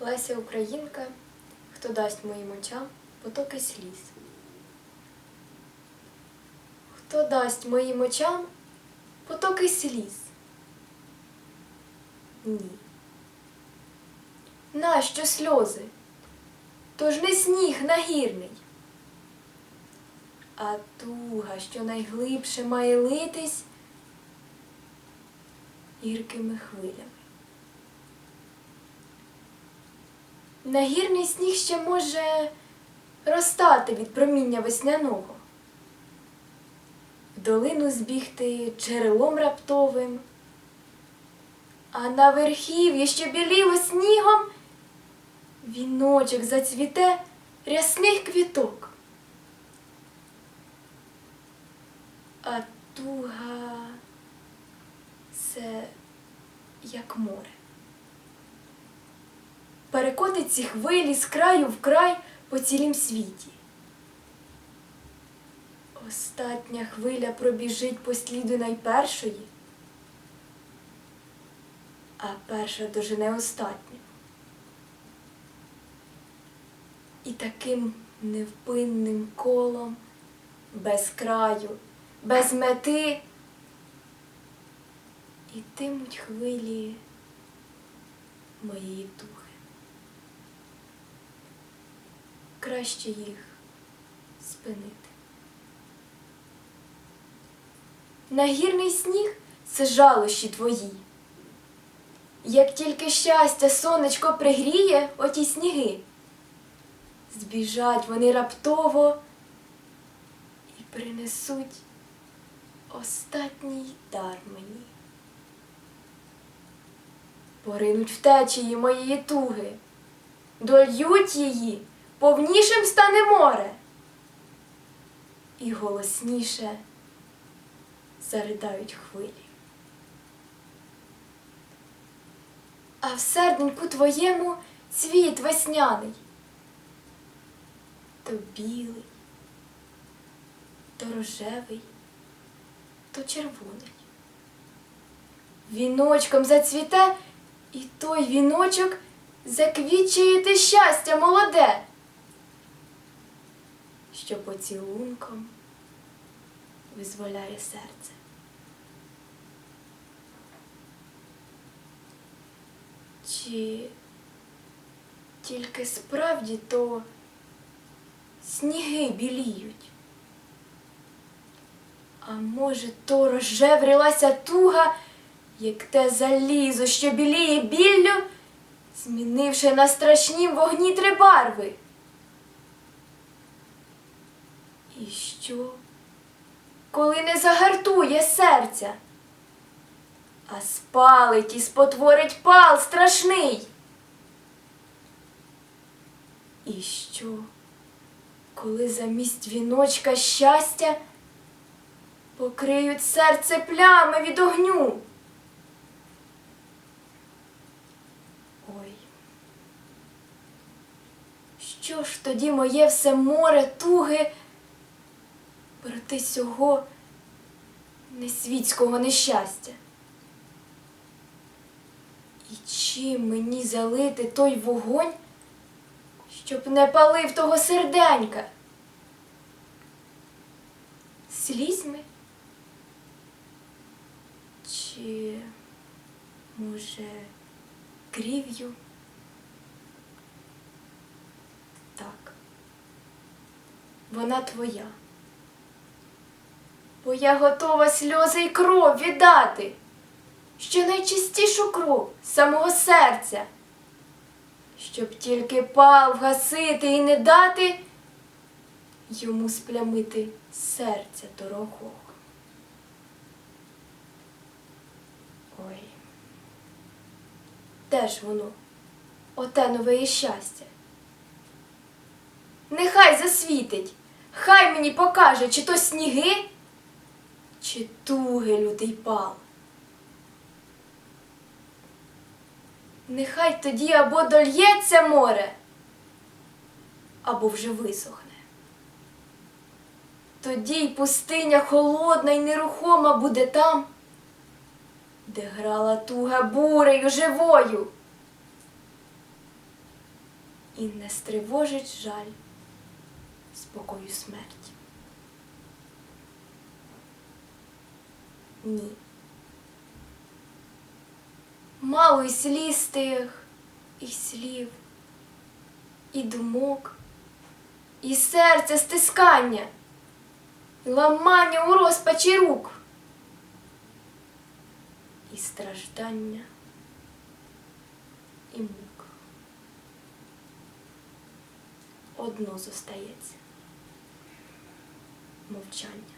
Леся Українка, хто дасть моїм очам потоки сліз. Хто дасть моїм очам потоки сліз? Ні. Нащо сльози? Тож не сніг нагірний, а туга, що найглибше має литись гіркими хвилями. Нагірний сніг ще може розтати від проміння весняного, в долину збігти джерелом раптовим, а на верхів'ї, що біліло снігом, віночок зацвіте рясних квіток. А туга це як море перекотить ці хвилі з краю в край по цілім світі. Остатня хвиля пробіжить по сліду найпершої, а перша дожене остатню. І таким невпинним колом, без краю, без мети, ітимуть хвилі моєї туги. Краще їх спинити. Нагірний сніг це жалощі твої. Як тільки щастя сонечко пригріє оті сніги, збіжать вони раптово і принесуть остатній дар мені. Поринуть в течії моєї туги, дольють її повнішим стане море. І голосніше заридають хвилі. А в серденьку твоєму цвіт весняний, то білий, то рожевий, то червоний. Віночком зацвіте, і той віночок заквітчує те щастя молоде що поцілунком визволяє серце. Чи тільки справді то сніги біліють? А може, то розжеврилася туга, як те залізо, що біліє біллю, змінивши на страшнім вогні три барви? І що, коли не загартує серця, а спалить і спотворить пал страшний? І що, коли замість віночка щастя покриють серце плями від огню? Ой, що ж тоді моє все море туги? Проти сього несвітського нещастя. І чим мені залити той вогонь, щоб не палив того серденька? Слізьми? Чи, може, крів'ю? Так, вона твоя бо я готова сльози й кров віддати, що найчистішу кров самого серця, щоб тільки пал вгасити і не дати йому сплямити серця дорогого. Ой, де ж воно, оте нове щастя? Нехай засвітить, хай мені покаже, чи то сніги чи туги лютий пал. Нехай тоді або дольється море, або вже висохне. Тоді й пустиня холодна й нерухома буде там, де грала туга бурею живою. і не стривожить жаль спокою смерті. Ні. Мало й сліз тих, і слів, і думок, і серця стискання, і ламання у розпачі рук, і страждання, і мук. Одно зостається мовчання.